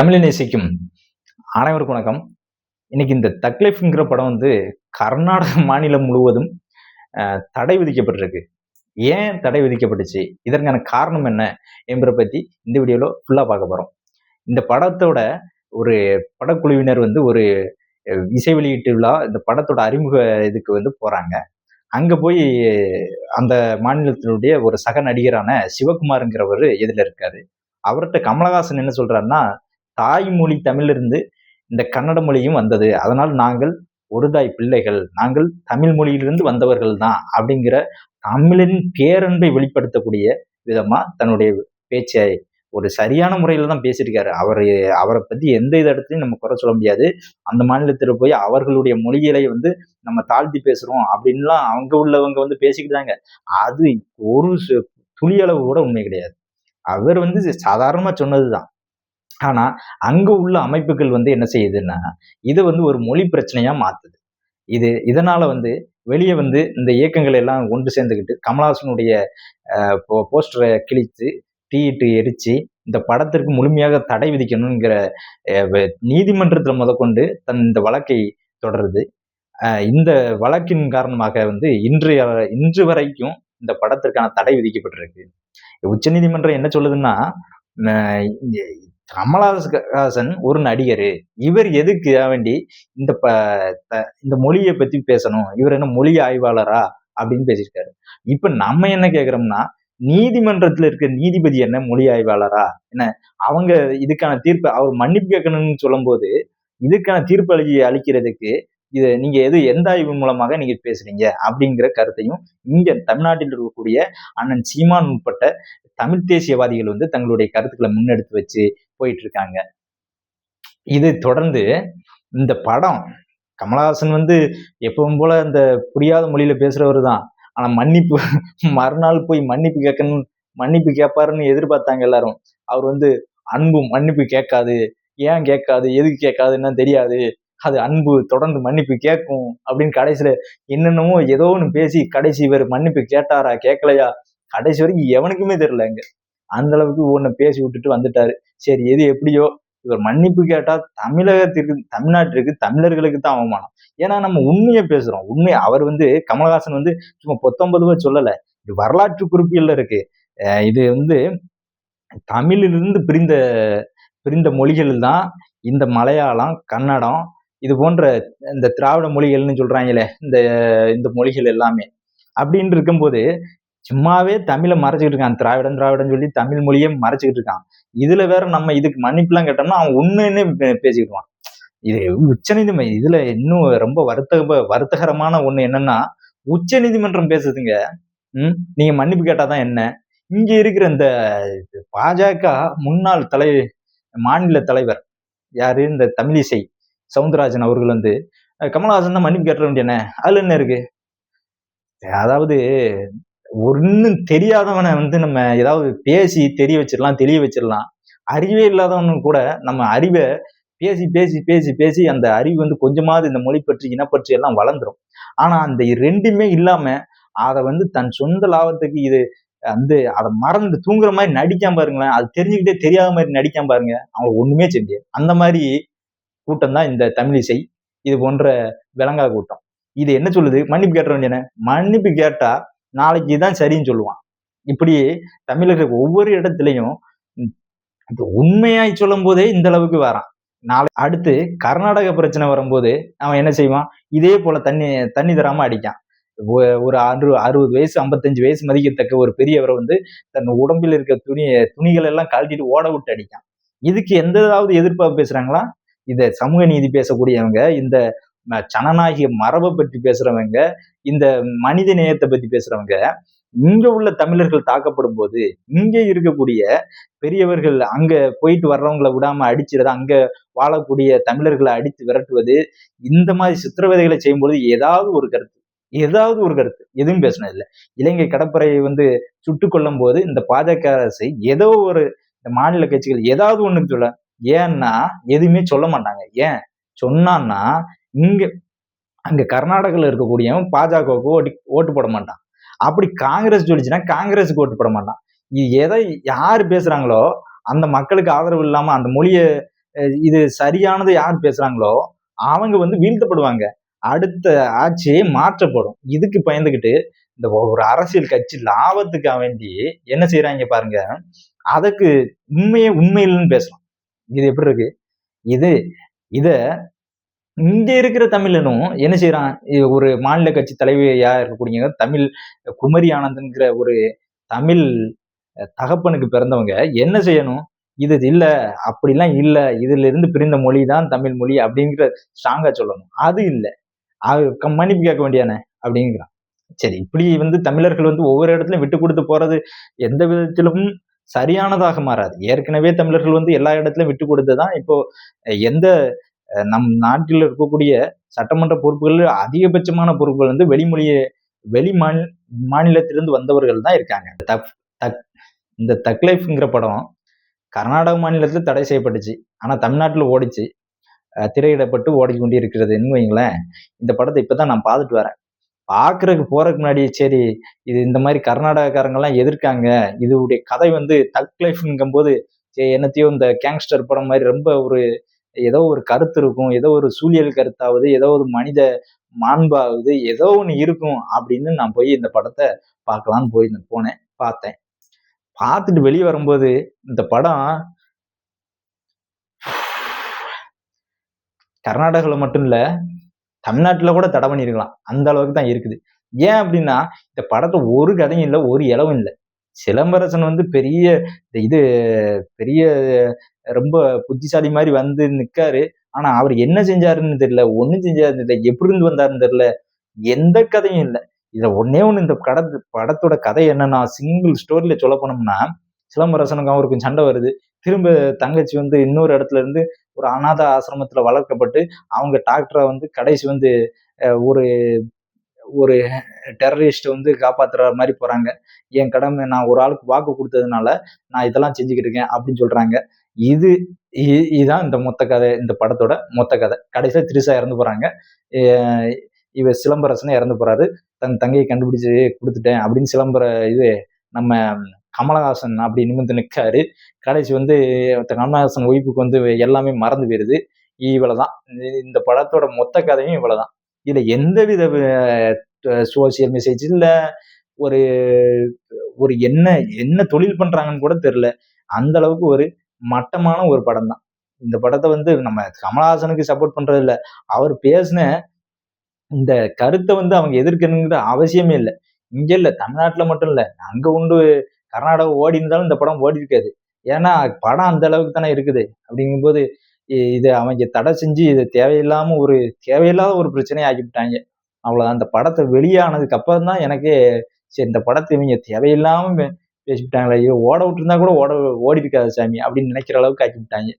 தமிழை நேசிக்கும் அனைவருக்கும் வணக்கம். இன்னைக்கு இந்த தக்லைஃப்ங்கிற படம் வந்து கர்நாடக மாநிலம் முழுவதும் தடை விதிக்கப்பட்டிருக்கு. ஏன் தடை விதிக்கப்பட்டுச்சு? இதற்கான காரணம் என்ன என்பதை பத்தி இந்த வீடியோல ஃபுல்லா பார்க்க போறோம். இந்த படத்தோட ஒரு படக்குழுவினர் வந்து ஒரு இசை வெளியீட்டு விழா இந்த படத்தோட அறிமுக இதுக்கு வந்து போறாங்க. அங்க போய் அந்த மாநிலத்தினுடைய ஒரு சக நடிகரான சிவகுமாருங்கிறவர் இதில் இருக்காரு. அவர்கிட்ட கமலஹாசன் என்ன சொல்றாருன்னா தாய்மொழி தமிழிலிருந்து இந்த கன்னட மொழியும் வந்தது. அதனால் நாங்கள் ஒரு தாய் பிள்ளைகள் நாங்கள் தமிழ் மொழியிலிருந்து வந்தவர்கள் தான் அப்படிங்கிற தமிழின் பேரன்பை வெளிப்படுத்தக்கூடிய விதமா தன்னுடைய பேச்சை ஒரு சரியான முறையில் தான் பேசியிருக்காரு. அவர் அவரை பத்தி எந்த இது இடத்துலையும் நம்ம குறை சொல்ல முடியாது. அந்த மாநிலத்தில் போய் அவர்களுடைய மொழிகளை வந்து நம்ம தாழ்த்தி பேசுறோம் அப்படின்லாம் அங்க உள்ளவங்க வந்து பேசிக்கிட்டாங்க அது ஒரு சு- துளியளவு கூட உண்மை கிடையாது. அவர் வந்து சாதாரணமா சொன்னதுதான். ஆனால் அங்கே உள்ள அமைப்புகள் வந்து என்ன செய்யுதுன்னா இது வந்து ஒரு மொழி பிரச்சனையாக மாற்றுது இது இதனால் வந்து வெளியே வந்து இந்த இயக்கங்கள் எல்லாம் ஒன்று சேர்ந்துக்கிட்டு கமலஹாசனுடைய போஸ்டரை கிழித்து தீயிட்டு எரித்து இந்த படத்திற்கு முழுமையாக தடை விதிக்கணுங்கிற நீதிமன்றத்தில் முதற்கொண்டு தன் இந்த வழக்கை தொடருது. இந்த வழக்கின் காரணமாக வந்து இன்றைய இன்று வரைக்கும் இந்த படத்திற்கான தடை விதிக்கப்பட்டிருக்கு. உச்சநீதிமன்றம் என்ன சொல்லுதுன்னா இந்த கமலஹாசன் ஒரு நடிகர். இவர் எதுக்கு வேண்டி இந்த ப த- இந்த மொழியை பத்தி பேசணும்? இவர் என்ன மொழி ஆய்வாளரா? அப்படின்னு பேசியிருக்காரு. இப்ப நம்ம என்ன கேட்குறோம்னா நீதிமன்றத்தில் இருக்க நீதிபதி என்ன மொழி ஆய்வாளரா? என்ன அவங்க இதுக்கான தீர்ப்பு அவர் மன்னிப்பு கேட்கணும்னு சொல்லும்போது இதுக்கான தீர்ப்பு அளி அளிக்கிறதுக்கு இது நீங்க எது எந்த ஆய்வு மூலமாக நீங்க பேசுறீங்க அப்படிங்கிற கருத்தையும் இங்க தமிழ்நாட்டில் இருக்கக்கூடிய அண்ணன் சீமான் உட்பட்ட தமிழ் தேசியவாதிகள் வந்து தங்களுடைய கருத்துக்களை முன்னெடுத்து வச்சு போயிட்டு இருக்காங்க இது தொடர்ந்து இந்த படம் கமலஹாசன் வந்து எப்பவும் போல இந்த புரியாத மொழியில பேசுறவர் தான். ஆனா மன்னிப்பு மறுநாள் போய் மன்னிப்பு கேட்கணும் மன்னிப்பு கேட்பாருன்னு எதிர்பார்த்தாங்க எல்லாரும். அவர் வந்து அன்பு மன்னிப்பு கேட்காது ஏன் கேட்காது எதுக்கு கேட்காதுன்னு தெரியாது. அது அன்பு தொடர்ந்து மன்னிப்பு கேட்கும் அப்படின்னு கடைசியில என்னென்னமோ ஏதோ ஒன்று பேசி கடைசி இவர் மன்னிப்பு கேட்டாரா கேட்கலையா? கடைசி வரைக்கும் எவனுக்குமே தெரியல இங்க அந்த அளவுக்கு ஒன்று பேசி விட்டுட்டு வந்துட்டாரு. சரி எது எப்படியோ? இவர் மன்னிப்பு கேட்டா தமிழகத்திற்கு தமிழ்நாட்டிற்கு தமிழர்களுக்கு தான் அவமானம். ஏன்னா நம்ம உண்மையை பேசுறோம். உண்மை அவர் வந்து கமலஹாசன் வந்து சும்மா பொத்தொன்பதுவா சொல்லலை. இது வரலாற்று குறிப்பியல்ல இருக்கு. இது வந்து தமிழிலிருந்து பிரிந்த பிரிந்த மொழிகள் தான் இந்த மலையாளம் கன்னடம் இது போன்ற இந்த திராவிட மொழிகள்னு சொல்றாங்களே இந்த இந்த மொழிகள் எல்லாமே. அப்படின்னு இருக்கும்போது சும்மாவே தமிழை மறைச்சிக்கிட்டு இருக்கான். திராவிடம் திராவிடம் சொல்லி தமிழ் மொழியை மறைச்சிக்கிட்டு இருக்கான். இதுல வேற நம்ம இதுக்கு மன்னிப்புலாம் கேட்டோம்னா அவன் உண்மைன்னு பேசிக்கிடுவான். இது உச்சநீதிமன்றம் இதுல இன்னும் ரொம்ப வருத்த வருத்தகரமான ஒண்ணு என்னன்னா உச்சநீதிமன்றம் பேசுதுங்க. ம்? நீங்க மன்னிப்பு கேட்டாதான் என்ன? இங்க இருக்கிற இந்த பாஜக முன்னாள் தலை மாநில தலைவர் யாரு? இந்த தமிழிசை. சவுந்தரராஜன் அவர்கள் வந்து கமல்ஹாசன் கமலஹாசன் தான் மன்னிப்பு கேட்ட வேண்டியன? அதுல என்ன இருக்கு? அதாவது ஒன்னும் தெரியாதவனை வந்து நம்ம ஏதாவது பேசி தெரிய வச்சிடலாம் தெளிய வச்சிடலாம். அறிவே இல்லாதவனு கூட நம்ம அறிவை பேசி பேசி பேசி பேசி அந்த அறிவு வந்து கொஞ்சமாவது இந்த மொழி பற்றி இனப்பற்றி எல்லாம் வளர்ந்துடும் ஆனா அந்த ரெண்டுமே இல்லாம அதை வந்து தன் சொந்த லாபத்துக்கு இது வந்து அதை மறந்து தூங்குற மாதிரி நடிக்காம பாருங்களேன். அது தெரிஞ்சுக்கிட்டே தெரியாத மாதிரி நடிக்காம பாருங்க. அவங்க ஒண்ணுமே செஞ்சு அந்த மாதிரி கூட்டம் தான் இந்த தமிழிசை இது போன்ற விலங்கா கூட்டம். இது என்ன சொல்லுது? மன்னிப்பு கேட்ட வேண்டியன மன்னிப்பு கேட்டா நாளைக்கு தான் சரின்னு சொல்லுவான். இப்படி தமிழர்கள் ஒவ்வொரு இடத்துலையும் உண்மையாய் சொல்லும் போதே இந்த அளவுக்கு வரான். நாளை அடுத்து கர்நாடக பிரச்சனை வரும்போது அவன் என்ன செய்வான்? இதே போல தண்ணி தண்ணி தராம அடிக்கான். ஒ- ஒரு அறு அறுபது வயசு ஐம்பத்தஞ்சு வயசு மதிக்கத்தக்க ஒரு பெரியவரை வந்து தன் உடம்பில் இருக்க துணி துணிகள் எல்லாம் கழட்டிட்டு ஓட விட்டு அடிக்கான். இதுக்கு எந்ததாவது எதிர்ப்பாக பேசுறாங்களா? இந்த சமூக நீதி பேசக்கூடியவங்க இந்த ஜனநாயக மரபை பற்றி பேசுறவங்க இந்த மனித நேயத்தை பத்தி பேசுறவங்க இங்க உள்ள தமிழர்கள் தாக்கப்படும் போது இங்க இருக்கக்கூடிய பெரியவர்கள் அங்க போயிட்டு வர்றவங்களை விடாம அடிச்சிருது அங்க வாழக்கூடிய தமிழர்களை அடித்து விரட்டுவது இந்த மாதிரி சித்திரவதைகளை செய்யும்போது ஏதாவது ஒரு கருத்து ஏதாவது ஒரு கருத்து எதுவும் பேசணும் இல்லை. இலங்கை கடற்படையை வந்து சுட்டுக்கொள்ளும் போது இந்த பாஜக அரசு ஏதோ ஒரு இந்த மாநில கட்சிகள் ஏதாவது ஒண்ணு சொல்ல ஏன்னா எதுவுமே சொல்ல மாட்டாங்க. ஏன்? சொன்னான்னா இங்க அங்க கர்நாடகால இருக்கக்கூடியவன் பாஜகவுக்கு ஓட்டி ஓட்டு போட மாட்டான். அப்படி காங்கிரஸ் சொல்லிச்சுன்னா காங்கிரஸுக்கு ஓட்டு போட மாட்டான். எதை யார் பேசுறாங்களோ அந்த மக்களுக்கு ஆதரவு இல்லாம அந்த மொழியை இது சரியானது யார் பேசுறாங்களோ அவங்க வந்து வீழ்த்தப்படுவாங்க. அடுத்த ஆட்சியே மாற்றப்படும். இதுக்கு பயந்துக்கிட்டு இந்த ஒரு அரசியல் கட்சி லாபத்துக்காக வேண்டி என்ன செய்யறாங்க பாருங்க அதுக்கு உண்மையே உண்மையில்னு பேசலாம். இது எப்படி இருக்கு? இது இத இங்க இருக்கிற தமிழனும் என்ன செய்யறான் இது ஒரு மாநில கட்சி தலைவியா இருக்கக்கூடிய தமிழ் குமரி ஆனந்த்ங்கிற ஒரு தமிழ் தகப்பனுக்கு பிறந்தவங்க என்ன செய்யணும்? இது இல்ல அப்படிலாம் இல்ல இதுல இருந்து பிரிந்த மொழி தான் தமிழ் மொழி அப்படிங்கிற ஸ்ட்ராங்கா சொல்லணும். அது இல்லை. அது மன்னிப்பு கேட்க வேண்டியானே அப்படிங்கிறான். சரி இப்படி வந்து தமிழர்கள் வந்து ஒவ்வொரு இடத்துலயும் விட்டு கொடுத்து போறது எந்த விதத்திலும் சரியானதாக மாறாது. ஏற்கனவே தமிழர்கள் வந்து எல்லா இடத்துலையும் விட்டு கொடுத்துதான் இப்போ எந்த நம் நாட்டில் இருக்கக்கூடிய சட்டமன்ற பொறுப்புகள் அதிகபட்சமான பொறுப்புகள் வந்து வெளிமொழிய வெளி மாநில மாநிலத்திலிருந்து வந்தவர்கள் தான் இருக்காங்க. தக் தக் இந்த தக் லைஃப்ங்கிற படம் கர்நாடக மாநிலத்தில் தடை செய்யப்பட்டுச்சு. ஆனால் தமிழ்நாட்டில் ஓடிச்சு. திரையிடப்பட்டு ஓடிக்கொண்டே இருக்கிறதுன்னு வைங்களேன் இந்த படத்தை இப்போ தான் நான் பார்த்துட்டு வரேன். பார்க்குறதுக்கு போறதுக்கு முன்னாடி சரி இது இந்த மாதிரி கர்நாடகக்காரங்கெல்லாம் எதிர்க்காங்க. இதுடைய கதை வந்து தக் லைஃப்ங்கும் போது சரி என்னத்தையோ இந்த கேங்ஸ்டர் படம் மாதிரி ரொம்ப ஒரு ஏதோ ஒரு கருத்து இருக்கும் ஏதோ ஒரு சூழியல் கருத்தாவது ஏதோ ஒரு மனித மாண்பாவது ஏதோ ஒன்று இருக்கும் அப்படின்னு நான் போய் இந்த படத்தை பார்க்கலான்னு போய் போனேன் பார்த்தேன். பார்த்துட்டு வெளியே வரும்போது இந்த படம் கர்நாடகாவில் மட்டும் இல்லை தமிழ்நாட்டில் கூட தடை பண்ணியிருக்கலாம் அந்த அளவுக்கு தான் இருக்குது. ஏன் அப்படின்னா இந்த படத்தை ஒரு கதையும் இல்லை ஒரு இளவும் இல்லை. சிலம்பரசன் வந்து பெரிய இது பெரிய ரொம்ப புத்திசாலி மாதிரி வந்து நிற்காரு ஆனா அவர் என்ன செஞ்சாருன்னு தெரியல ஒன்றும் செஞ்சாருன்னு தெரியல எப்படி இருந்து வந்தாருன்னு தெரியல எந்த கதையும் இல்லை. இதுல ஒன்னே ஒன்று இந்த கட படத்தோட கதை என்னன்னா சிங்கிள் ஸ்டோரியில சொல்ல போனோம்னா சிலம்பரசனுக்கும் அவருக்கும் சண்டை வருது. திரும்ப தங்கச்சி வந்து இன்னொரு இடத்துல இருந்து ஒரு அனாதை ஆசிரமத்தில் வளர்க்கப்பட்டு அவங்க டாக்டரை வந்து கடைசி வந்து ஒரு ஒரு டெரரிஸ்ட் வந்து காப்பாத்துற மாதிரி போறாங்க. என் கடமை நான் ஒரு ஆளுக்கு வாக்கு கொடுத்ததுனால நான் இதெல்லாம் செஞ்சுக்கிட்டு இருக்கேன் அப்படின்னு சொல்றாங்க. இது இ- இதுதான் இந்த மொத்த கதை இந்த படத்தோட மொத்த கதை. கடைசியாக திரிசா இறந்து போறாங்க. இவ சிலம்பரசனே இறந்து போறாரு. தன் தங்கையை கண்டுபிடிச்சு கொடுத்துட்டேன் அப்படின்னு சிலம்பர இது நம்ம கமலஹாசன் அப்படி நிமிர்ந்து நிற்காரு கடைசி வந்து கமலஹாசன் ஒய்ஃபுக்கு வந்து எல்லாமே மறந்து போயிருது. இவ்வளவுதான் இந்த- இந்த படத்தோட மொத்த கதையும் இவ்வளவுதான் இதுல எந்தவித சோசியல் மெசேஜ் இல்ல. ஒரு ஒரு என்ன என்ன தொழில் பண்றாங்கன்னு கூட தெரியல. அந்த அளவுக்கு ஒரு மட்டமான ஒரு படம் தான் இந்த படத்தை வந்து நம்ம கமலஹாசனுக்கு சப்போர்ட் பண்றது இல்ல. அவர் பேசின இந்த கருத்தை வந்து அவங்க எதிர்க்கணுங்கிற அவசியமே இல்லை. இங்க இல்ல தமிழ்நாட்டுல மட்டும் இல்ல. அங்க உண்டு கர்நாடகா ஓடி இருந்தாலும் இந்த படம் ஓடி இருக்காது. ஏன்னா படம் அந்த அளவுக்கு தானே இருக்குது. அப்படிங்கும்போது இது அவங்க தடை செஞ்சு இது தேவையில்லாம ஒரு தேவையில்லாத ஒரு பிரச்சனையை ஆக்கிவிட்டாங்க. அவ்வளோதான் அந்த படத்தை வெளியானதுக்கு அப்புறம் தான் எனக்கு சரி இந்த படத்தை இவங்க தேவையில்லாம பேசிவிட்டாங்களே ஐயோ ஓட விட்டுருந்தா கூட ஓட ஓடி இருக்காது சாமி அப்படின்னு நினைக்கிற அளவுக்கு ஆக்கி விட்டாங்க